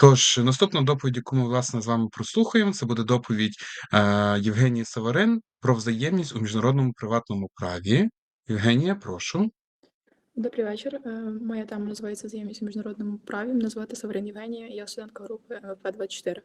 Отож, наступна доповідь, яку ми власне з вами прослухаємо, це буде доповідь е, Євгенії Саварин про взаємність у міжнародному приватному праві. Євгенія, прошу. Добрий вечір. Е, Моя тема називається взаємність у міжнародному праві. Мене звати Саварин Євгенія, я студентка групи ВП-24.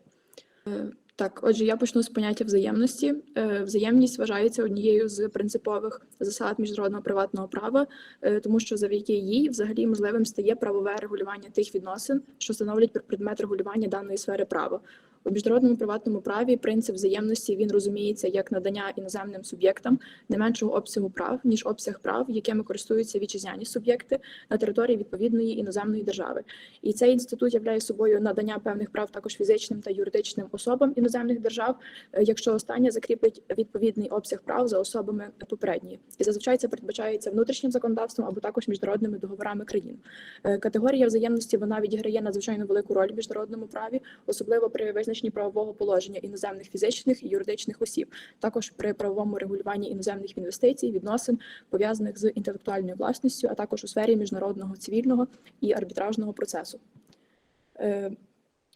Так, отже, я почну з поняття взаємності. Е, Взаємність вважається однією з принципових засад міжнародного приватного права, е, тому що завдяки їй взагалі можливим стає правове регулювання тих відносин, що становлять предмет регулювання даної сфери права. У міжнародному приватному праві принцип взаємності він розуміється як надання іноземним суб'єктам не меншого обсягу прав, ніж обсяг прав, якими користуються вітчизняні суб'єкти на території відповідної іноземної держави. І цей інститут являє собою надання певних прав також фізичним та юридичним особам іноземних держав, е, якщо останнє закріпить відповідний обсяг прав за особами попередньої. І зазвичай це передбачається внутрішнім законодавством або також міжнародними договорами країн. Е, Категорія взаємності вона відіграє надзвичайно велику роль в міжнародному праві, особливо при визначенні правового положення іноземних фізичних і юридичних осіб, також при правовому регулюванні іноземних інвестицій, відносин пов'язаних з інтелектуальною власністю, а також у сфері міжнародного цивільного і арбітражного процесу.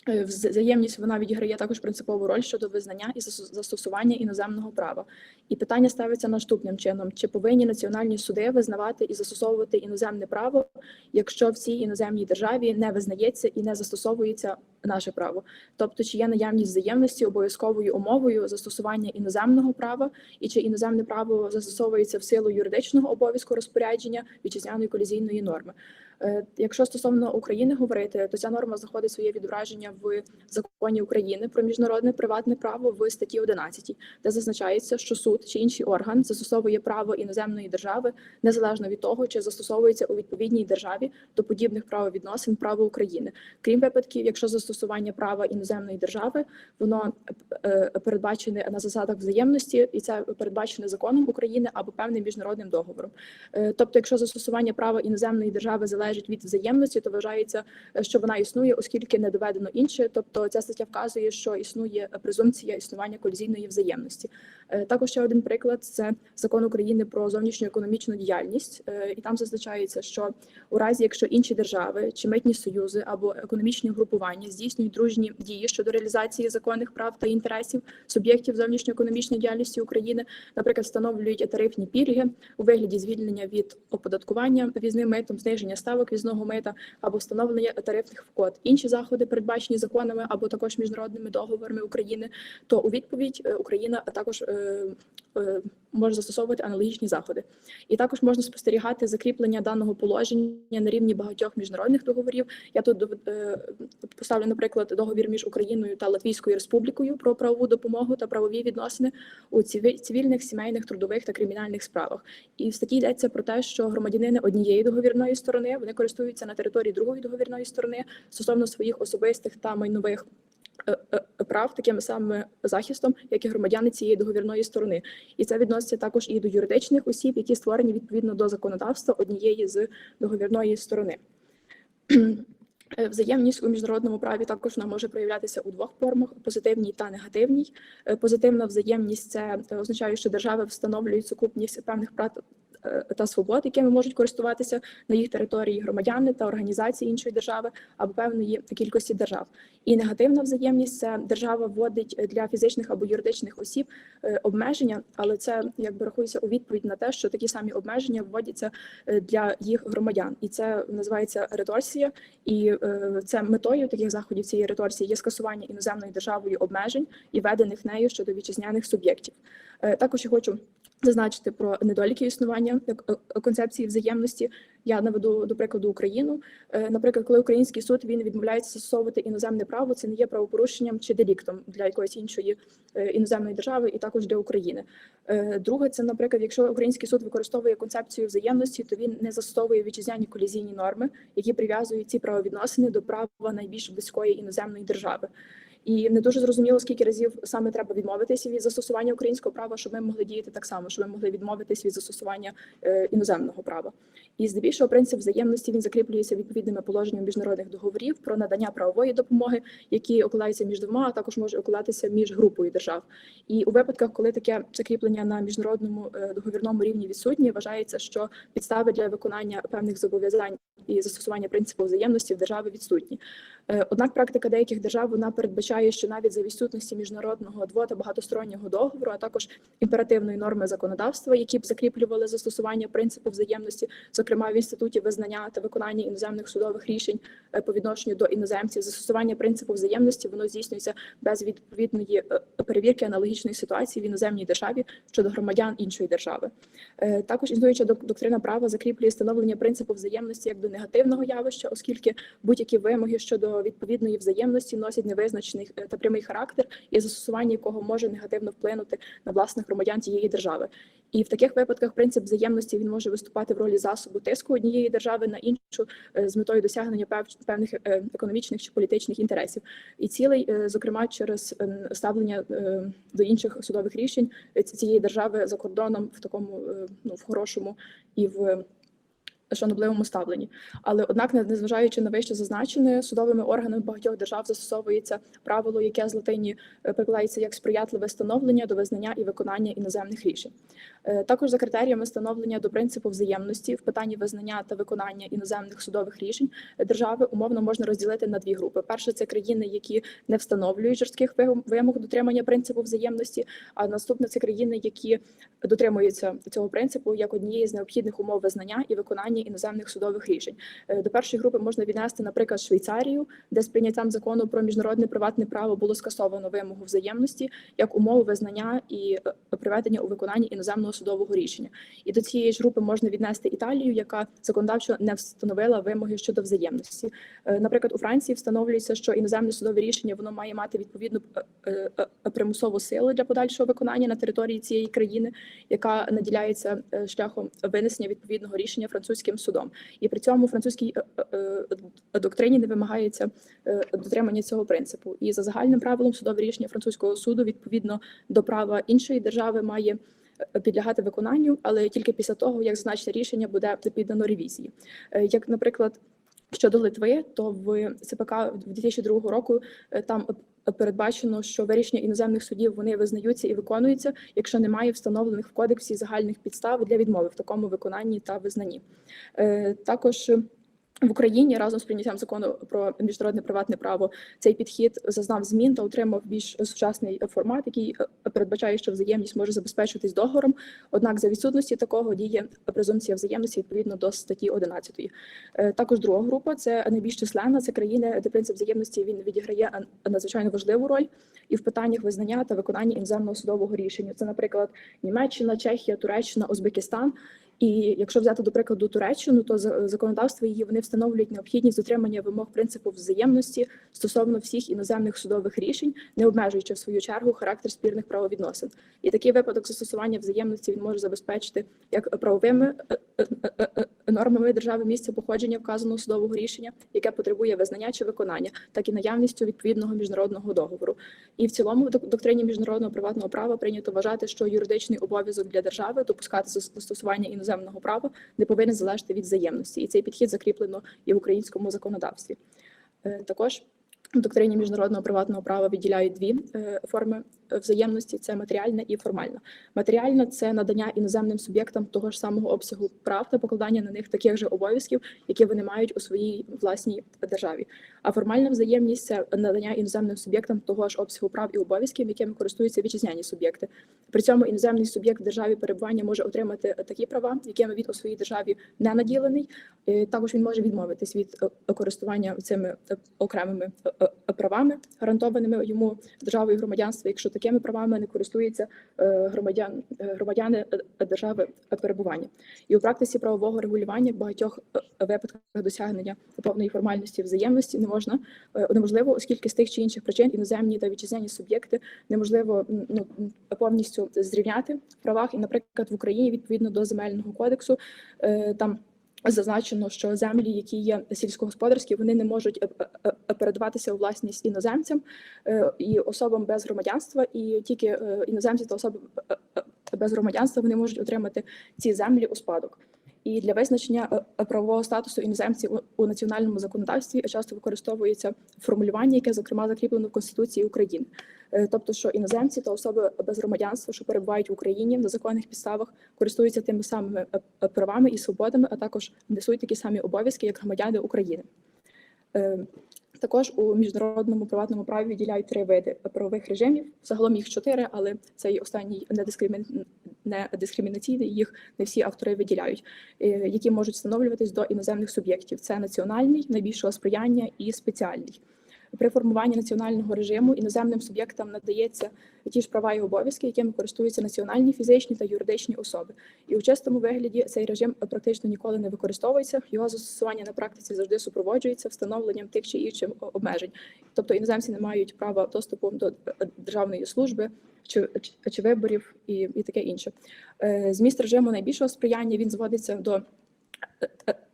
Е, Взаємність вона відіграє також принципову роль щодо визнання і застос- застосування іноземного права. І питання ставиться наступним чином: чи повинні національні суди визнавати і застосовувати іноземне право, якщо в цій іноземній державі не визнається і не застосовується наше право? Тобто, чи є наявність взаємності обов'язковою умовою застосування іноземного права, і чи іноземне право застосовується в силу юридичного обов'язку розпорядження вітчизняної колізійної норми? Е, Якщо стосовно України говорити, то ця норма знаходить своє відображення в законі України про міжнародне приватне право в статті 11, де зазначається, що суд чи інший орган застосовує право іноземної держави незалежно від того, чи застосовується у відповідній державі до подібних правовідносин право України, крім випадків, якщо застосування права іноземної держави воно е, передбачене на засадах взаємності, і це передбачене законом України або певним міжнародним договором. Е, Тобто, якщо застосування права іноземної держави залежить від взаємності, то вважається, е, що вона існує, оскільки не доведено інше. Тобто, ця стаття вказує, що існує презумпція існування колізійної взаємності. Е, Також ще один приклад це закон України про зовнішню економічну діяльність, Е, і там зазначається, що у разі, якщо інші держави чи митні союзи або економічні групування здійснюють дружні дії щодо реалізації законних прав та інтересів суб'єктів зовнішньоекономічної діяльності України, наприклад, встановлюють тарифні пільги у вигляді звільнення від оподаткування візним митом, зниження ставок візного мита або встановлення тарифних вкот, інші заходи, передбачені законами або також міжнародними договорами України, то у відповідь е, Україна також е, може застосовувати аналогічні заходи. І також можна спостерігати закріплення даного положення на рівні багатьох міжнародних договорів. Я тут е, поставлю, наприклад, договір між Україною та Латвійською Республікою про правову допомогу та правові відносини у цивільних, сімейних, трудових та кримінальних справах. І в статті йдеться про те, що громадянини однієї договірної сторони вони користуються на території другої договірної сторони стосовно своїх особистих та майнових. Е, е, Прав таким самим захистом, як і громадяни цієї договірної сторони, і це відноситься також і до юридичних осіб, які створені відповідно до законодавства однієї з договірної сторони. Е, Взаємність у міжнародному праві також вона може проявлятися у двох формах: позитивній та негативній. Позитивна взаємність це означає, що держави встановлюють сукупність певних та свобод, якими можуть користуватися на їх території громадяни та організації іншої держави або певної кількості держав. І негативна взаємність це держава вводить для фізичних або юридичних осіб е, обмеження, але це якби рахується у відповідь на те, що такі самі обмеження вводяться е, для їх громадян, і це називається реторсія. І е, це метою таких заходів цієї реторсії є скасування іноземною державою обмежень і введених нею щодо вітчизняних суб'єктів. Е, Також я хочу зазначити про недоліки існування е, е, концепції взаємності. Я наведу до прикладу Україну. Е, Наприклад, коли український суд він відмовляється застосовувати іноземне право, це не є правопорушенням чи деліктом для якоїсь іншої іноземної держави, і також для України. Друге, це, наприклад, якщо український суд використовує концепцію взаємності, то він не застосовує вітчизняні колізійні норми, які прив'язують ці правовідносини до права найбільш близької іноземної держави. І не дуже зрозуміло, скільки разів саме треба відмовитися від застосування українського права, щоб ми могли діяти так само, щоб ми могли відмовитись від застосування е, іноземного права. І здебільшого принцип взаємності він закріплюється відповідними положеннями міжнародних договорів про надання правової допомоги, які укладаються між двома, а також можуть укладатися між групою держав. І у випадках, коли таке закріплення на міжнародному е, договірному рівні відсутні, вважається, що підстави для виконання певних зобов'язань і застосування принципу взаємності в держави відсутні. Е, Однак практика деяких держав вона передбачає, що навіть за відсутності міжнародного дво та багатостороннього договору, а також імперативної норми законодавства, які б закріплювали застосування принципу взаємності, зокрема в інституті визнання та виконання іноземних судових рішень е, по відношенню до іноземців, застосування принципу взаємності воно здійснюється без відповідної е, перевірки аналогічної ситуації в іноземній державі щодо громадян іншої держави. Також існуюча доктрина права закріплює встановлення принципу взаємності як до негативного явища, оскільки будь-які вимоги щодо відповідної взаємності носять невизначений е, та прямий характер, і застосування якого може негативно вплинути на власних громадян тієї держави. І в таких випадках принцип взаємності він може виступати в ролі засобу тиску однієї держави на іншу е, з метою досягнення певних е, економічних чи політичних інтересів. І цілий, зокрема, через ставлення до інших судових рішень цієї держави за кордоном в такому ну в хорошому і в шанобливому ставленні. Але однак, незважаючи на вище зазначене, судовими органами багатьох держав застосовується правило, яке з латині е, перекладається як сприятливе становлення до визнання і виконання іноземних рішень. Е, Також за критеріями становлення до принципу взаємності в питанні визнання та виконання іноземних судових рішень е, держави умовно можна розділити на дві групи. Перше це країни, які не встановлюють жорстких вимог дотримання принципу взаємності. А наступне це країни, які дотримуються цього принципу як однієї з необхідних умов визнання і виконання іноземних судових рішень. Е, До першої групи можна віднести, наприклад, Швейцарію, де з прийняттям закону про міжнародне приватне право було скасовано вимогу взаємності як умову визнання і е, приведення у виконання іноземного судового рішення. І до цієї ж групи можна віднести Італію, яка законодавчо не встановила вимоги щодо взаємності. Е, Наприклад, у Франції встановлюється, що іноземне судове рішення воно має мати відповідну примусову силу для подальшого виконання на території цієї країни, яка наділяється шляхом винесення відповідного рішення французьким судом. І при цьому французькій е, е, е, доктрині не вимагається дотримання цього принципу. І за загальним правилом судове рішення французького суду відповідно до права іншої держави має підлягати виконанню, але тільки після того, як зазначене рішення буде піддано ревізії. Як, наприклад, щодо Литви, то в ЦПК 2002 року там передбачено, що вирішення іноземних судів вони визнаються і виконуються, якщо немає встановлених в кодексі загальних підстав для відмови в такому виконанні та визнанні. Е, Також в Україні разом з прийняттям закону про міжнародне приватне право цей підхід зазнав змін та отримав більш сучасний формат, який е, передбачає, що взаємність може забезпечитись договором. Однак за відсутності такого діє презумпція взаємності відповідно до статті 11. Е, Також друга група це найбільш численна. Це країни, де принцип взаємності він відіграє надзвичайно важливу роль і в питаннях визнання та виконання іноземного судового рішення. Це, наприклад, Німеччина, Чехія, Туреччина, Узбекистан. І якщо взяти до прикладу Туреччину, то законодавство її вони встановлюють необхідність дотримання вимог принципу взаємності стосовно всіх іноземних судових рішень, не обмежуючи в свою чергу характер спірних правовідносин. І такий випадок застосування взаємності він може забезпечити як правовими е, е, е, нормами держави місця походження вказаного судового рішення, яке потребує визнання чи виконання, так і наявністю відповідного міжнародного договору. І в цілому в доктрині міжнародного приватного права прийнято вважати, що юридичний обов'язок для держави допускати зас- застосування іноземного права не повинен залежати від взаємності, і цей підхід закріплено і в українському законодавстві. Е, Також в доктрині міжнародного приватного права відділяють дві е, форми взаємності: це матеріальна і формальна. Матеріальна це надання іноземним суб'єктам того ж самого обсягу прав та покладання на них таких же обов'язків, які вони мають у своїй власній державі. А формальна взаємність це надання іноземним суб'єктам того ж обсягу прав і обов'язків, якими користуються вітчизняні суб'єкти. При цьому іноземний суб'єкт державі перебування може отримати такі права, якими він у своїй державі не наділений. Е, Також він може відмовитись від е, користування цими е, окремими правами, гарантованими йому державою громадянства, якщо такими правами не користуються е, громадян е, громадяни е, держави перебування. І у практиці правового регулювання в багатьох випадках досягнення повної формальності взаємності не можна неможливо, оскільки з тих чи інших причин іноземні та вітчизняні суб'єкти неможливо ну, повністю зрівняти в правах. І, наприклад, в Україні відповідно до земельного кодексу там. Зазначено, що землі, які є сільськогосподарські, вони не можуть е, е, е, передаватися у власність іноземцям і особам без громадянства, і тільки іноземці та особи без громадянства вони можуть отримати ці землі у спадок. І для визначення е, е, правового статусу іноземців у- національному законодавстві часто використовується формулювання, яке зокрема закріплено в Конституції України. Е, Тобто, що іноземці та особи без громадянства, що перебувають в Україні на законних підставах, користуються тими самими правами і свободами, а також несуть такі самі обов'язки, як громадяни України. Також у міжнародному приватному праві відділяють три види правових режимів. Загалом їх чотири, але цей останній не дискримі- дискримінаційний. Їх не всі автори виділяють, е, які можуть встановлюватись до іноземних суб'єктів. Це національний, найбільшого сприяння і спеціальний. При формуванні національного режиму іноземним суб'єктам надається ті ж права і обов'язки, якими користуються національні фізичні та юридичні особи. І у чистому вигляді цей режим практично ніколи не використовується. Його застосування на практиці завжди супроводжується встановленням тих чи інших обмежень. Тобто іноземці не мають права доступу до е, державної служби чи, чи, чи виборів і, і таке інше. Е, Зміст режиму найбільшого сприяння він зводиться до е, е,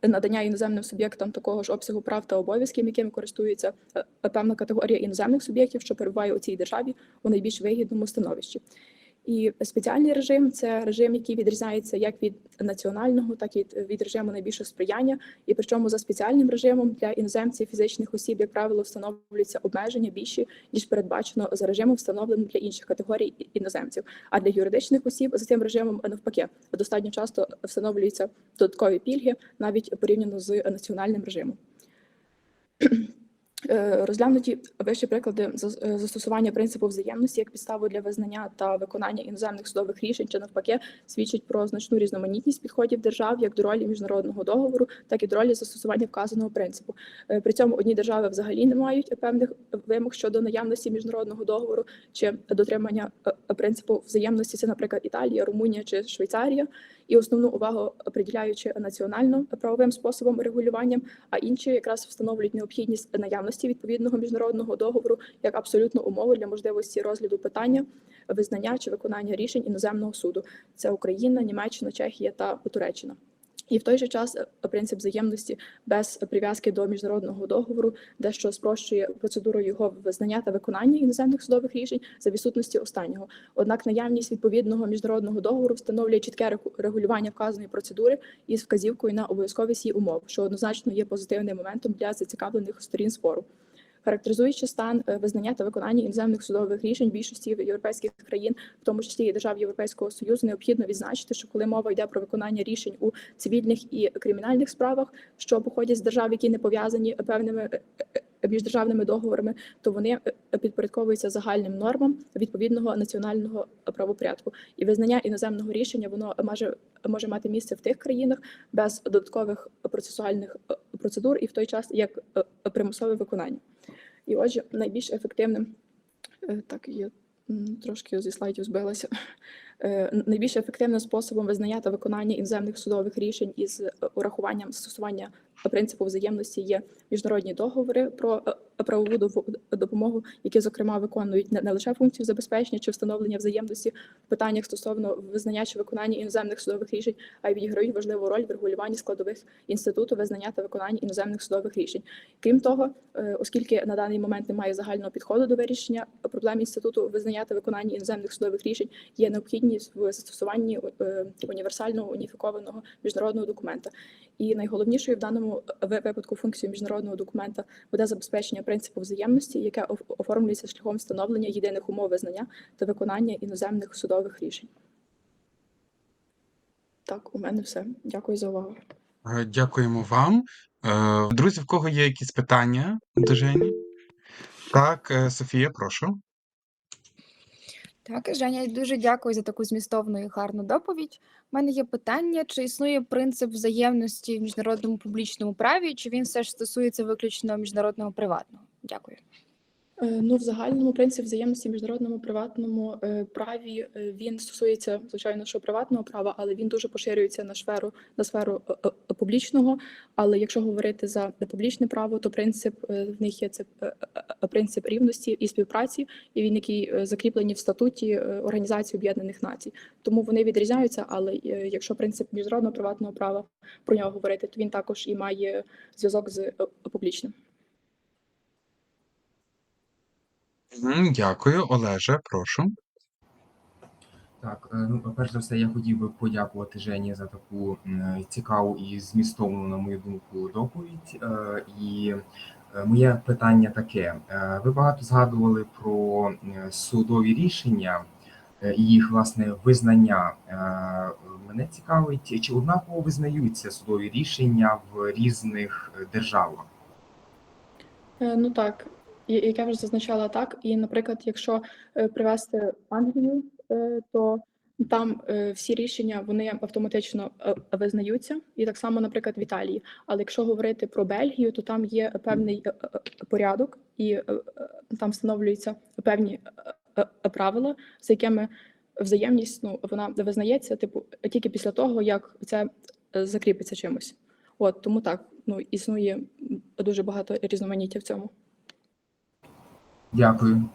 надання іноземним суб'єктам такого ж обсягу прав та обов'язків, якими користується е, певна категорія іноземних суб'єктів, що перебуває у цій державі у найбільш вигідному становищі. І спеціальний режим це режим, який відрізняється як від національного, так і від, режиму найбільшого сприяння. І причому за спеціальним режимом для іноземців фізичних осіб, як правило, встановлюються обмеження більші ніж передбачено за режимом, встановленим для інших категорій іноземців. А для юридичних осіб за цим режимом навпаки достатньо часто встановлюються додаткові пільги, навіть порівняно з національним режимом. Е, Розглянуті вищі приклади е, застосування принципу взаємності як підставу для визнання та виконання іноземних судових рішень чи навпаки свідчить про значну різноманітність підходів держав як до ролі міжнародного договору, так і до ролі застосування вказаного принципу. Е, При цьому одні держави взагалі не мають певних вимог щодо наявності міжнародного договору чи дотримання принципу взаємності. Це, наприклад, Італія, Румунія чи Швейцарія, і основну увагу приділяючи національно правовим способом регулювання, а інші якраз встановлюють необхідність наявності відповідного міжнародного договору як абсолютно умови для можливості розгляду питання, визнання чи виконання рішень іноземного суду. Це Україна, Німеччина, Чехія та Туреччина. І в той же час е, принцип взаємності без прив'язки до міжнародного договору дещо спрощує процедуру його визнання та виконання іноземних судових рішень за відсутності останнього. Однак наявність відповідного міжнародного договору встановлює чітке регу- регулювання вказаної процедури із вказівкою на обов'язковість її умов, що однозначно є позитивним моментом для зацікавлених сторін спору. Характеризуючи стан е, визнання та виконання іноземних судових рішень більшості європейських країн, в тому числі і держав Європейського союзу, необхідно відзначити, що коли мова йде про виконання рішень у цивільних і кримінальних справах, що походять з держав, які не пов'язані певними е, державними договорами, то вони е, підпорядковуються загальним нормам відповідного національного правопорядку. І визнання іноземного рішення воно може, може мати місце в тих країнах без додаткових процесуальних е, процедур і в той час як е, примусове виконання. І отже, найбільш ефективним е, так м, трошки зі слайдів збилася. Е, Найбільш ефективним способом визнання та виконання іноземних судових рішень із е, урахуванням застосування принципу взаємності є міжнародні договори про е, правову допомогу, які зокрема виконують не лише функцію забезпечення чи встановлення взаємності в питаннях стосовно визнання чи виконання іноземних судових рішень, а й відіграють важливу роль в регулюванні складових інституту визнання та виконання іноземних судових рішень. Крім того, оскільки на даний момент немає загального підходу до вирішення проблем інституту визнання та виконання іноземних судових рішень, є необхідність в застосуванні е, універсального уніфікованого міжнародного документа. І найголовнішою в даному випадку функцією міжнародного документа буде забезпечення принципу взаємності, яке оформлюється шляхом встановлення єдиних умов визнання та виконання іноземних судових рішень. Так, у мене все. Дякую за увагу. Е, Дякуємо вам. Е, Друзі, в кого є якісь питання до Жені? Так, е, Софія, прошу. Так, Женя, дуже дякую за таку змістовну і гарну доповідь. У мене є питання: чи існує принцип взаємності в міжнародному публічному праві, чи він все ж стосується виключно міжнародного приватного? Дякую. Е, Ну, в загальному принцип взаємності міжнародному приватному е, праві е, він стосується звичайно, що приватного права, але він дуже поширюється на сферу на сферу публічного. Але якщо говорити за публічне право, то принцип в них є це принцип рівності і співпраці, і він який закріплений в статуті Організації Об'єднаних Націй. Тому вони відрізняються. Але якщо принцип міжнародного приватного права про нього говорити, то він також і має зв'язок з публічним. Мгм, Дякую, Олеже, прошу. Так, е, ну, перш за все, я хотів би подякувати Жені за таку м, цікаву і змістовну, на мою думку, доповідь. Е, І е, моє питання таке: Е, ви багато згадували про е, судові рішення е, і їх власне визнання. Е, Мене цікавить, чи однаково визнаються судові рішення в різних е, державах? Е, Ну так, як я вже зазначала так. І, наприклад, якщо е, привести Англію, е, то там е, всі рішення вони автоматично визнаються, і так само, наприклад, в Італії. Але якщо говорити про Бельгію, то там є певний порядок, і там встановлюються певні правила, за якими взаємність ну вона визнається, типу, тільки після того, як це закріпиться чимось. От тому так, ну існує дуже багато різноманіття в цьому. Дякую.